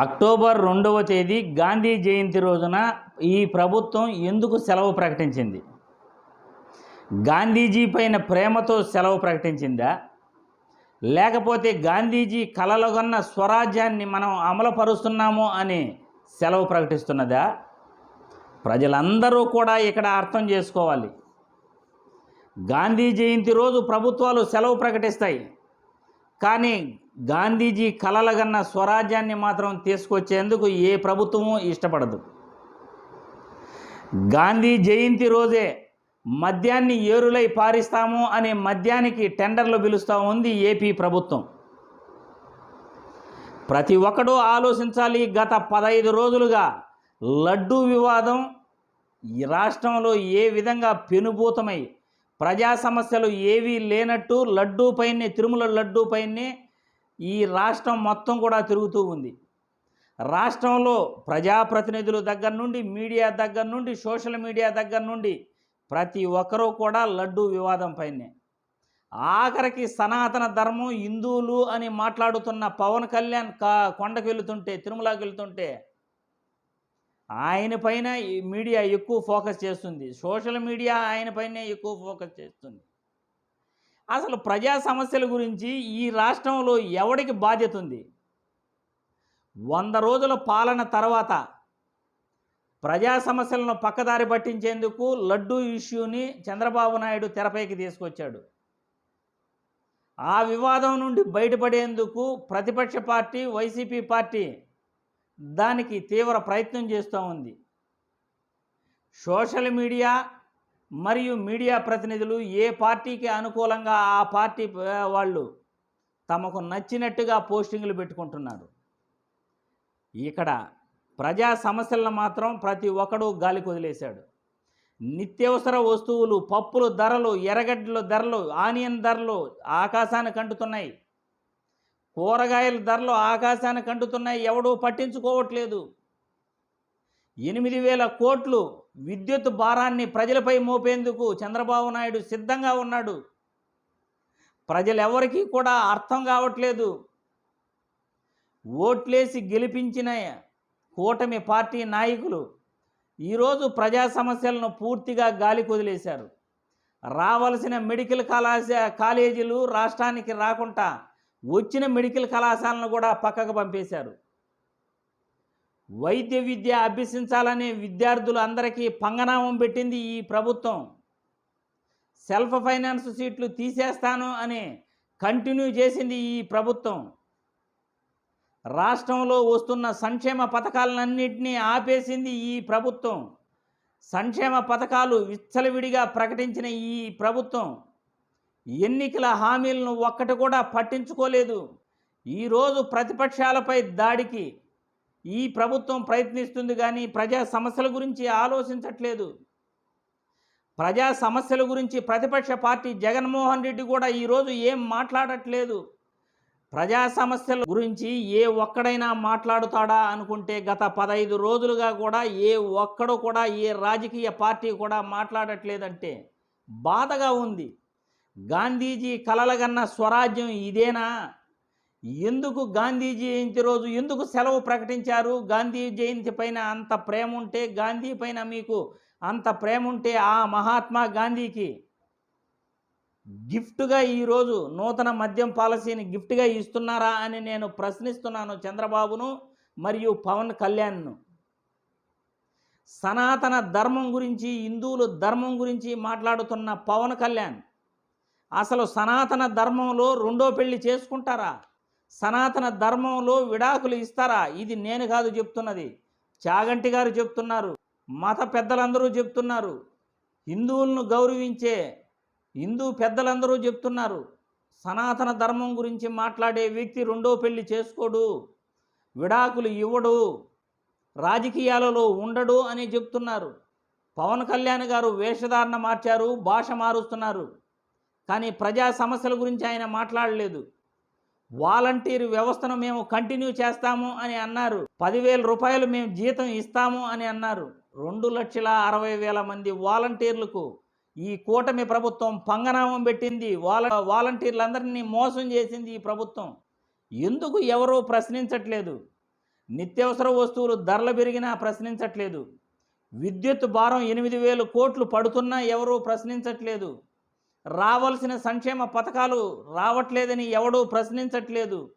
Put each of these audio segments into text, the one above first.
October రెండవ తేదీ గాంధీ జయంతి రోజున ఈ ప్రభుత్వం ఎందుకు సెలవు ప్రకటించింది? గాంధీజీ పైన ప్రేమతో సెలవు ప్రకటించిందా? లేకపోతే గాంధీజీ కలలుగొన్న స్వరాజ్యాన్ని మనం అమలుపరుస్తున్నాము అని సెలవు ప్రకటిస్తున్నదా? ప్రజలందరూ కూడా ఇక్కడ అర్థం చేసుకోవాలి. గాంధీ జయంతి రోజు ప్రభుత్వాలు సెలవు ప్రకటిస్తాయి. కానీ గాంధీజీ కలలగన్న స్వరాజ్యాన్ని మాత్రం తీసుకొచ్చేందుకు ఏ ప్రభుత్వము ఇష్టపడదు. గాంధీ జయంతి రోజే మద్యాన్ని ఏరులై పారిస్తాము అనే మద్యానికి టెండర్లు పిలుస్తూ ఉంది ఏపీ ప్రభుత్వం. ప్రతి ఒక్కడూ ఆలోచించాలి గత పదహైదు రోజులుగా లడ్డూ వివాదం ఈ రాష్ట్రంలో ఏ విధంగా పెనుభూతమై ప్రజా సమస్యలు ఏవీ లేనట్టు లడ్డూ పైనే తిరుమల లడ్డూ పైనే ఈ రాష్ట్రం మొత్తం కూడా తిరుగుతూ ఉంది. రాష్ట్రంలో ప్రజాప్రతినిధుల దగ్గర నుండి మీడియా దగ్గర నుండి సోషల్ మీడియా దగ్గర నుండి ప్రతి ఒక్కరూ కూడా లడ్డూ వివాదం పైనే. ఆఖరికి సనాతన ధర్మం హిందువులు అని మాట్లాడుతున్న పవన్ కళ్యాణ్ కా కొండకు వెళుతుంటే తిరుమలకి వెళుతుంటే ఆయన పైన ఈ మీడియా ఎక్కువ ఫోకస్ చేస్తుంది. సోషల్ మీడియా ఆయన పైనే ఎక్కువ ఫోకస్ చేస్తుంది. అసలు ప్రజా సమస్యల గురించి ఈ రాష్ట్రంలో ఎవడికి బాధ్యత ఉంది? వంద రోజుల పాలన తర్వాత ప్రజా సమస్యలను పక్కదారి పట్టించేందుకు లడ్డూ ఇష్యూని చంద్రబాబు నాయుడు తెరపైకి తీసుకొచ్చాడు. ఆ వివాదం నుండి బయటపడేందుకు ప్రతిపక్ష పార్టీ వైసీపీ పార్టీ దానికి తీవ్ర ప్రయత్నం చేస్తూ ఉంది. సోషల్ మీడియా మరియు మీడియా ప్రతినిధులు ఏ పార్టీకి అనుకూలంగా ఆ పార్టీ వాళ్ళు తమకు నచ్చినట్టుగా పోస్టింగ్లు పెట్టుకుంటున్నారు. ఇక్కడ ప్రజా సమస్యలను మాత్రం ప్రతి ఒక్కడు గాలికి వదిలేశాడు. నిత్యావసర వస్తువులు పప్పులు ధరలు ఎర్రగడ్డల ధరలు ఆనియన్ ధరలు ఆకాశానికి అంటుతున్నాయి కూరగాయల ధరలు ఆకాశానికి అంటుతున్నాయి ఎవడూ పట్టించుకోవట్లేదు. ఎనిమిది వేల కోట్లు విద్యుత్ భారాన్ని ప్రజలపై మోపేందుకు చంద్రబాబు నాయుడు సిద్ధంగా ఉన్నాడు. ప్రజలెవరికీ కూడా అర్థం కావట్లేదు. ఓట్లేసి గెలిపించిన కూటమి పార్టీ నాయకులు ఈరోజు ప్రజా సమస్యలను పూర్తిగా గాలి కుదిలేశారు. రావలసిన మెడికల్ కళాశ కాలేజీలు రాష్ట్రానికి రాకుండా వచ్చిన మెడికల్ కళాశాలను కూడా పక్కకు పంపేశారు. వైద్య విద్య అభ్యసించాలనే విద్యార్థులు అందరికీ పంగనామం పెట్టింది ఈ ప్రభుత్వం. సెల్ఫ్ ఫైనాన్స్ సీట్లు తీసేస్తాను అని కంటిన్యూ చేసింది ఈ ప్రభుత్వం. రాష్ట్రంలో వస్తున్న సంక్షేమ పథకాలన్నింటినీ ఆపేసింది ఈ ప్రభుత్వం. సంక్షేమ పథకాలు విచ్చలవిడిగా ప్రకటించిన ఈ ప్రభుత్వం. ఎన్నికల హామీలను ఒక్కటి కూడా పట్టించుకోలేదు. ఈరోజు ప్రతిపక్షాలపై దాడికి ఈ ప్రభుత్వం ప్రయత్నిస్తుంది కానీ ప్రజా సమస్యల గురించి ఆలోచించట్లేదు. ప్రజా సమస్యల గురించి ప్రతిపక్ష పార్టీ జగన్మోహన్ రెడ్డి కూడా ఈరోజు ఏం మాట్లాడట్లేదు. ప్రజా సమస్యల గురించి ఏ ఒక్కడైనా మాట్లాడుతాడా అనుకుంటే గత పదహైదు రోజులుగా కూడా ఏ ఒక్కడు కూడా ఏ రాజకీయ పార్టీ కూడా మాట్లాడట్లేదంటే బాధగా ఉంది. గాంధీజీ కలలగన్న స్వరాజ్యం ఇదేనా? ఎందుకు గాంధీ జయంతి రోజు ఎందుకు సెలవు ప్రకటించారు? గాంధీ జయంతి పైన అంత ప్రేమ ఉంటే గాంధీ పైన మీకు అంత ప్రేమ ఉంటే ఆ మహాత్మా గాంధీకి గిఫ్ట్గా ఈరోజు నూతన మద్యం పాలసీని గిఫ్ట్గా ఇస్తున్నారా అని నేను ప్రశ్నిస్తున్నాను చంద్రబాబును మరియు పవన్ కళ్యాణ్ను. సనాతన ధర్మం గురించి హిందువులు ధర్మం గురించి మాట్లాడుతున్న పవన్ కళ్యాణ్ అసలు సనాతన ధర్మంలో రెండో పెళ్ళి చేసుకుంటారా? సనాతన ధర్మంలో విడాకులు ఇస్తారా? ఇది నేను కాదు చెప్తున్నది. చాగంటి గారు చెప్తున్నారు. మత పెద్దలందరూ చెప్తున్నారు. హిందువులను గౌరవించే హిందూ పెద్దలందరూ చెప్తున్నారు. సనాతన ధర్మం గురించి మాట్లాడే వ్యక్తి రెండో పెళ్ళి చేసుకోడు. విడాకులు ఇవ్వడు. రాజకీయాలలో ఉండడు అని చెప్తున్నారు. పవన్ కళ్యాణ్ గారు వేషధారణ మార్చారు భాష మారుస్తున్నారు. కానీ ప్రజా సమస్యల గురించి ఆయన మాట్లాడలేదు. వాలంటీర్ వ్యవస్థను మేము కంటిన్యూ చేస్తాము అని అన్నారు. పదివేల రూపాయలు మేము జీతం ఇస్తాము అని అన్నారు. రెండు లక్షల అరవై వేల మంది వాలంటీర్లకు ఈ కూటమి ప్రభుత్వం పంగనామం పెట్టింది. వాల వాలంటీర్లందరినీ మోసం చేసింది ఈ ప్రభుత్వం. ఎందుకు ఎవరూ ప్రశ్నించట్లేదు? నిత్యావసర వస్తువులు ధరలు పెరిగినా ప్రశ్నించట్లేదు. విద్యుత్ భారం ఎనిమిది వేలు కోట్లు పడుతున్నా ఎవరూ ప్రశ్నించట్లేదు. రావాల్సిన సంక్షేమ పథకాలు రావట్లేదని ఎవడూ ప్రశ్నించట్లేదు.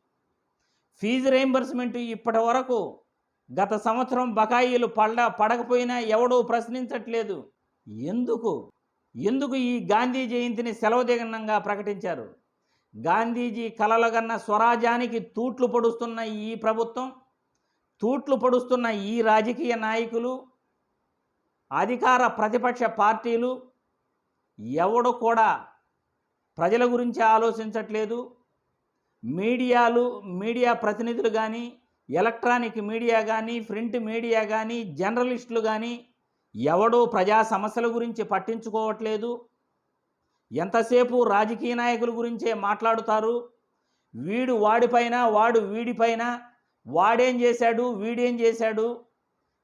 ఫీజు రీయింబర్స్మెంట్ ఇప్పటి వరకు గత సంవత్సరం బకాయిలు పడ పడకపోయినా ఎవడూ ప్రశ్నించట్లేదు. ఎందుకు? ఎందుకు ఈ గాంధీ జయంతిని సెలవు దిగనంగా ప్రకటించారు? గాంధీజీ కలలగన్న స్వరాజ్యానికి తూట్లు పొడుస్తున్న ఈ ప్రభుత్వం తూట్లు పొడుస్తున్న ఈ రాజకీయ నాయకులు అధికార ప్రతిపక్ష పార్టీలు ఎవడు కూడా ప్రజల గురించి ఆలోచించట్లేదు. మీడియాలు మీడియా ప్రతినిధులు కానీ ఎలక్ట్రానిక్ మీడియా కానీ ప్రింట్ మీడియా కానీ జర్నలిస్టులు కానీ ఎవడూ ప్రజా సమస్యల గురించి పట్టించుకోవట్లేదు. ఎంతసేపు రాజకీయ నాయకుల గురించే మాట్లాడుతారు? వీడు వాడిపైన వాడు వీడిపైన వాడేం చేశాడు వీడేం చేశాడు?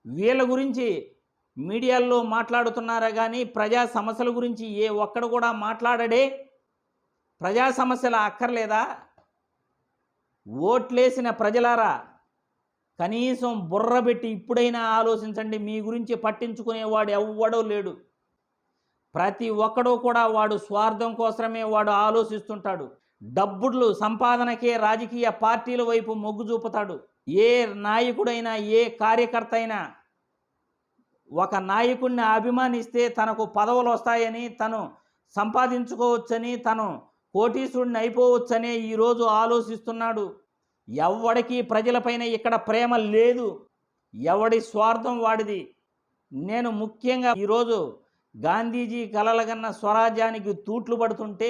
వీళ్ళ గురించి మీడియాల్లో మాట్లాడుతున్నారా కానీ ప్రజా సమస్యల గురించి ఏ ఒక్కడు కూడా మాట్లాడడే ప్రజా సమస్యలు అక్కర్లేదా? ఓట్లేసిన ప్రజలారా? కనీసం బుర్ర పెట్టి ఇప్పుడైనా ఆలోచించండి మీ గురించి పట్టించుకునేవాడు ఎవ్వడో లేడు. ప్రతి ఒక్కడూ కూడా వాడు స్వార్థం కోసమే వాడు ఆలోచిస్తుంటాడు. డబ్బులు సంపాదనకే రాజకీయ పార్టీల వైపు మొగ్గు చూపుతాడు. ఏ నాయకుడైనా ఏ కార్యకర్త అయినా ఒక నాయకుడిని అభిమానిస్తే తనకు పదవులు వస్తాయని తను సంపాదించుకోవచ్చని తను కోటీశ్వరుడిని అయిపోవచ్చనే ఈరోజు ఆలోచిస్తున్నాడు. ఎవడికి ప్రజలపైన ఇక్కడ ప్రేమ లేదు. ఎవడి స్వార్థం వాడిది. నేను ముఖ్యంగా ఈరోజు గాంధీజీ కలలగన్న స్వరాజ్యానికి తూట్లు పడుతుంటే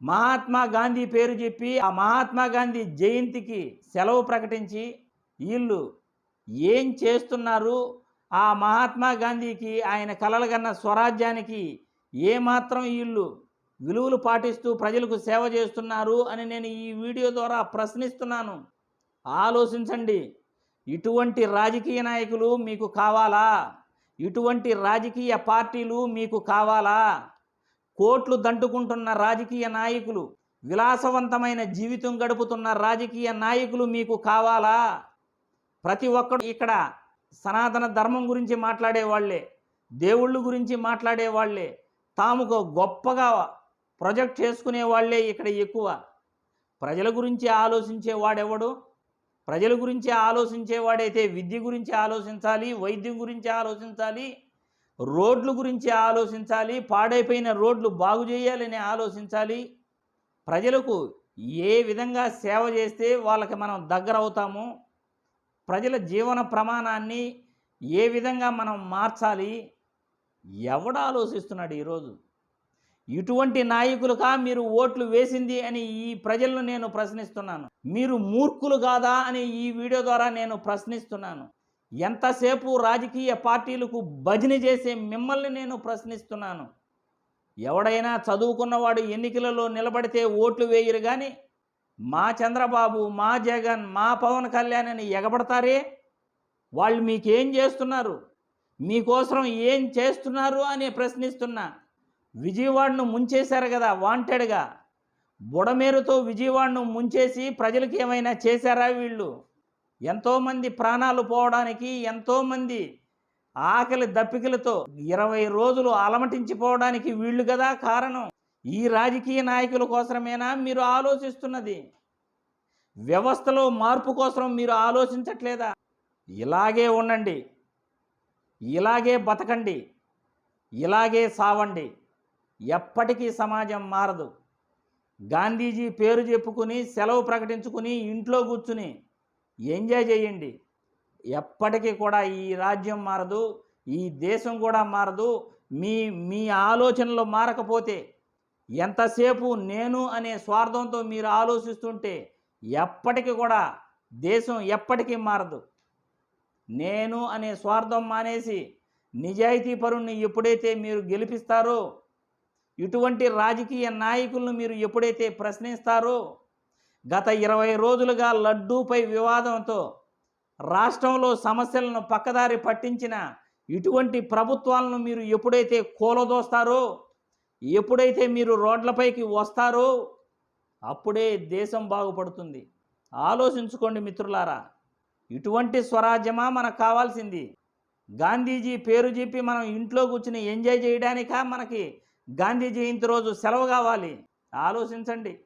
మహాత్మా గాంధీ పేరు చెప్పి ఆ మహాత్మా గాంధీ జయంతికి సెలవు ప్రకటించి వీళ్ళు ఏం చేస్తున్నారు? ఆ మహాత్మా గాంధీకి ఆయన కలలుగన్న స్వరాజ్యానికి ఏమాత్రం వీళ్ళు విలువలు పాటిస్తూ ప్రజలకు సేవ చేస్తున్నారు అని నేను ఈ వీడియో ద్వారా ప్రశ్నిస్తున్నాను. ఆలోచించండి. ఇటువంటి రాజకీయ నాయకులు మీకు కావాలా? ఇటువంటి రాజకీయ పార్టీలు మీకు కావాలా? కోట్లు దంటుకుంటున్న రాజకీయ నాయకులు విలాసవంతమైన జీవితం గడుపుతున్న రాజకీయ నాయకులు మీకు కావాలా? ప్రతి ఒక్కడు ఇక్కడ సనాతన ధర్మం గురించి మాట్లాడే వాళ్ళే దేవుళ్ళ గురించి మాట్లాడే వాళ్ళే తాము ఒక గొప్పగా ప్రొజెక్ట్ చేసుకునే వాళ్ళే ఇక్కడ ఎక్కువ. ప్రజల గురించి ఆలోచించే వాడెవడు ప్రజల గురించి ఆలోచించేవాడైతే విద్య గురించి ఆలోచించాలి వైద్యం గురించి ఆలోచించాలి రోడ్ల గురించి ఆలోచించాలి పాడైపోయిన రోడ్లు బాగు చేయాలని ఆలోచించాలి. ప్రజలకు ఏ విధంగా సేవ చేస్తే వాళ్ళకి మనం దగ్గర అవుతాము ప్రజల జీవన ప్రమాణాన్ని ఏ విధంగా మనం మార్చాలి? ఎవడు ఆలోచిస్తున్నాడు ఈరోజు? ఇటువంటి నాయకులుగా మీరు ఓట్లు వేసింది అని ఈ ప్రజలను నేను ప్రశ్నిస్తున్నాను. మీరు మూర్ఖులు కాదా అని ఈ వీడియో ద్వారా నేను ప్రశ్నిస్తున్నాను. ఎంతసేపు రాజకీయ పార్టీలకు భజన చేసే మిమ్మల్ని నేను ప్రశ్నిస్తున్నాను. ఎవడైనా చదువుకున్నవాడు ఎన్నికలలో నిలబడితే ఓట్లు వేయరు కానీ మా చంద్రబాబు మా జగన్ మా పవన్ కళ్యాణ్ అని ఎగబడతారే? వాళ్ళు మీకేం చేస్తున్నారు? మీకోసం ఏం చేస్తున్నారు అని ప్రశ్నిస్తున్నా విజయవాడను ముంచేశారు కదా వాంటెడ్గా. బుడమేరుతో విజయవాడను ముంచేసి ప్రజలకు ఏమైనా చేశారా వీళ్ళు? ఎంతోమంది ప్రాణాలు పోవడానికి ఎంతోమంది ఆకలి దప్పికలతో ఇరవై రోజులు అలమటించిపోవడానికి వీళ్ళు కదా కారణం. ఈ రాజకీయ నాయకుల కోసమేనా మీరు ఆలోచిస్తున్నది? వ్యవస్థలో మార్పు కోసం మీరు ఆలోచించట్లేదా? ఇలాగే ఉండండి. ఇలాగే బతకండి. ఇలాగే సావండి. ఎప్పటికీ సమాజం మారదు. గాంధీజీ పేరు చెప్పుకుని సెలవు ప్రకటించుకుని ఇంట్లో కూర్చుని ఎంజాయ్ చేయండి. ఎప్పటికీ కూడా ఈ రాజ్యం మారదు. ఈ దేశం కూడా మారదు. మీ మీ ఆలోచనలు మారకపోతే ఎంతసేపు నేను అనే స్వార్థంతో మీరు ఆలోచిస్తుంటే ఎప్పటికీ కూడా దేశం ఎప్పటికీ మారదు. నేను అనే స్వార్థం మానేసి నిజాయితీ పరుణ్ణి ఎప్పుడైతే మీరు గెలిపిస్తారో ఇటువంటి రాజకీయ నాయకులను మీరు ఎప్పుడైతే ప్రశ్నిస్తారో గత ఇరవై రోజులుగా లడ్డూపై వివాదంతో రాష్ట్రంలో సమస్యలను పక్కదారి పట్టించిన ఇటువంటి ప్రభుత్వాలను మీరు ఎప్పుడైతే కూలదోస్తారో ఎప్పుడైతే మీరు రోడ్లపైకి వస్తారో అప్పుడే దేశం బాగుపడుతుంది. ఆలోచించుకోండి మిత్రులారా. ఇటువంటి స్వరాజ్యమా మనకు కావాల్సింది. గాంధీజీ పేరు చెప్పి మనం ఇంట్లో కూర్చుని ఎంజాయ్ చేయడానికా మనకి? గాంధీ జయంతి రోజు సెలవు కావాలి. ఆలోచించండి.